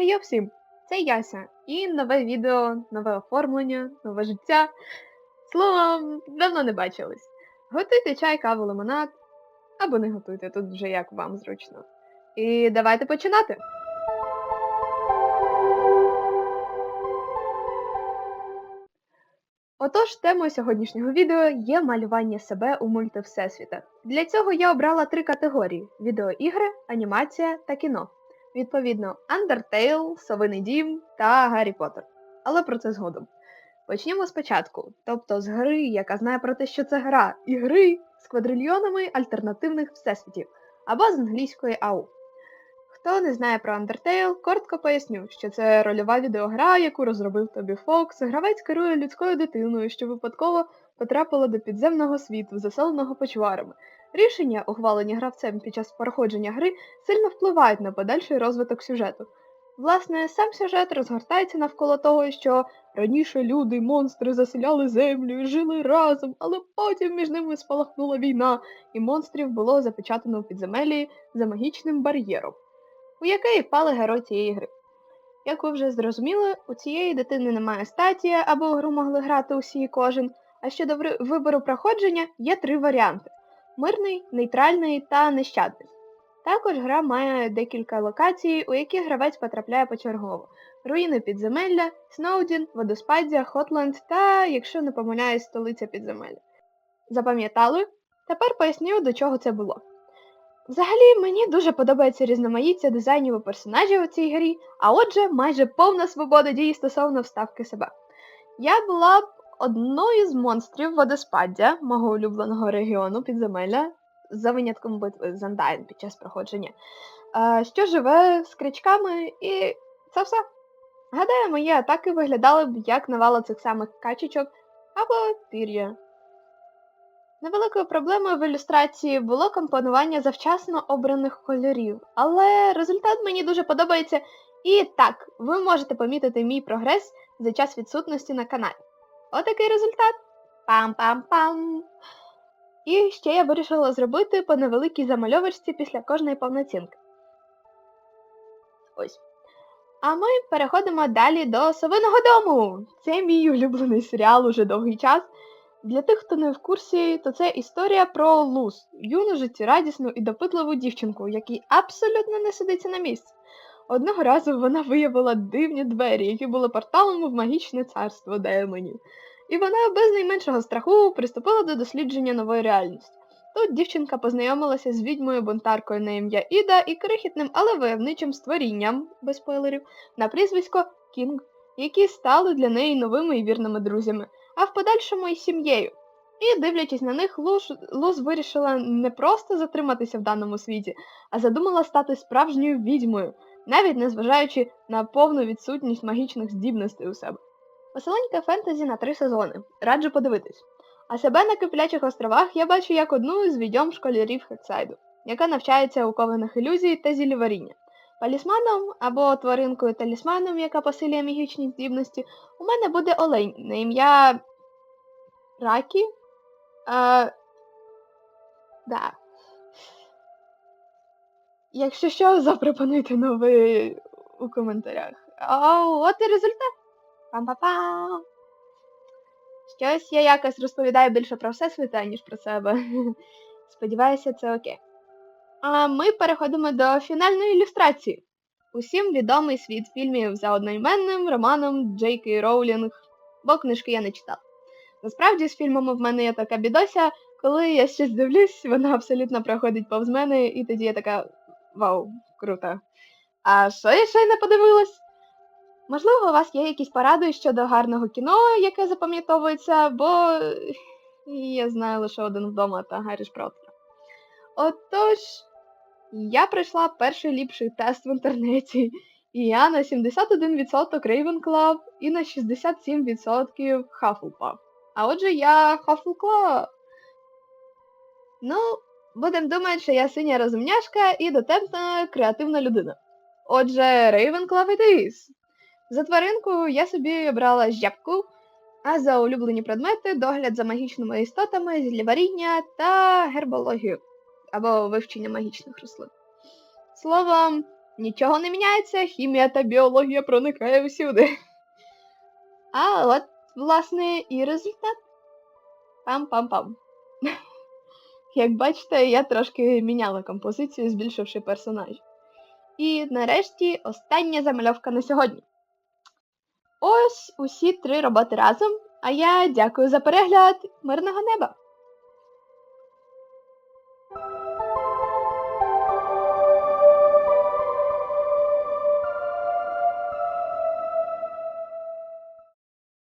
Хейо всім! Це Яся. І нове відео, нове оформлення, нове життя. Словом, давно не бачились. Готуйте чай, каву, лимонад. Або не готуйте, тут вже як вам зручно. І давайте починати. Отож, темою сьогоднішнього відео є малювання себе у мультивсесвітах. Для цього я обрала три категорії: відеоігри, анімація та кіно. Відповідно, Undertale, Совиний Дім та Гаррі Поттер. Але про це згодом. Почнімо спочатку, тобто з гри, яка знає про те, що це гра, і гри з квадрильйонами альтернативних всесвітів, або з англійської AU. Хто не знає про Undertale, коротко поясню, що це рольова відеогра, яку розробив Тобі Фокс. Гравець керує людською дитиною, що випадково потрапила до підземного світу, заселеного почварами. Рішення, ухвалені гравцем під час проходження гри, сильно впливають на подальший розвиток сюжету. Власне, сам сюжет розгортається навколо того, що раніше люди монстри заселяли землю і жили разом, але потім між ними спалахнула війна, і монстрів було запечатано у підземелі за магічним бар'єром, у який впали герой цієї гри. Як ви вже зрозуміли, у цієї дитини немає статі, аби у гру могли грати усі і кожен, а щодо вибору проходження є три варіанти мирний, нейтральний та нещадний. Також гра має декілька локацій, у які гравець потрапляє почергово. Руїни підземелля, Сноудін, Водоспаддя, Хотленд та, якщо не помиляюсь, столиця підземелля. Запам'ятали? Тепер поясню, до чого це було. Взагалі, мені дуже подобається різноманіття дизайнів у персонажів у цій грі, а отже, майже повна свобода дій стосовно вставки себе. Я була б одною з монстрів водоспаддя мого улюбленого регіону підземелля, за винятком битви з Андайн під час проходження, е, що живе з крючками і це все. Гадаю, мої атаки виглядали б як навала цих самих качечок або пір'я. Невеликою проблемою в ілюстрації було компонування завчасно обраних кольорів, але результат мені дуже подобається. І так, ви можете помітити мій прогрес за час відсутності на каналі. Отакий результат. Пам-пам-пам. І ще я вирішила зробити по невеликій замальовочці після кожної повноцінки. Ось. А ми переходимо далі до Совиного дому. Це мій улюблений серіал уже довгий час. Для тих, хто не в курсі, то це історія про Луз, юну життєрадісну і допитливу дівчинку, якій абсолютно не сидиться на місці. Одного разу вона виявила дивні двері, які були порталом в магічне царство демонів. І вона без найменшого страху приступила до дослідження нової реальності. Тут дівчинка познайомилася з відьмою бунтаркою на ім'я Іда і крихітним, але войовничим створінням, без спойлерів, на прізвисько Кінг, які стали для неї новими і вірними друзями, а в подальшому і сім'єю. І, дивлячись на них, Луз, Луз вирішила не просто затриматися в даному світі, а задумала стати справжньою відьмою, навіть незважаючи на повну відсутність магічних здібностей у себе. Веселеньке фентезі на три сезони. Раджу подивитись. А себе на Киплячих островах я бачу як одну з відьом школярів Хексайду, яка навчається у ковинах ілюзій та зіліваріння. Палісманом або тваринкою талісманом, яка посилює магічні здібності, у мене буде олень на ім'я Ракі. Е... Да. Якщо що, запропонуйте новий у коментарях. А от і результат. Пам-па-пам. Щось я якось розповідаю більше про всесвіта, ніж про себе. Сподіваюся, це окей. А ми переходимо до фінальної ілюстрації. Усім відомий світ фільмів за одноіменним романом Джей Кей Роулінг, бо книжки я не читала. Насправді з фільмами в мене є така бідося, коли я щось дивлюсь, вона абсолютно проходить повз мене, і тоді я така вау, круто. А що я ще не подивилась? Можливо, у вас є якісь поради щодо гарного кіно, яке запам'ятовується, бо я знаю лише один вдома та Гаррі Шпротера. Отож, я пройшла перший ліпший тест в інтернеті, і я на 71% Ravenclaw і на 67% Hufflepuff. А отже, я Hufflepuff. Ну, будемо думати, що я синя розумняшка і дотепна креативна людина. Отже, Ravenclaw it. За тваринку я собі обрала жябку, а за улюблені предмети догляд за магічними істотами, зілліваріння та гербологію або вивчення магічних рослин. Словом, Нічого не міняється, хімія та біологія проникає усюди. А от, власне, і результат. Пам-пам-пам. Як бачите, я трошки міняла композицію, збільшивши персонаж. І нарешті остання замальовка на сьогодні. Ось усі три роботи разом. А я дякую за перегляд. Мирного неба!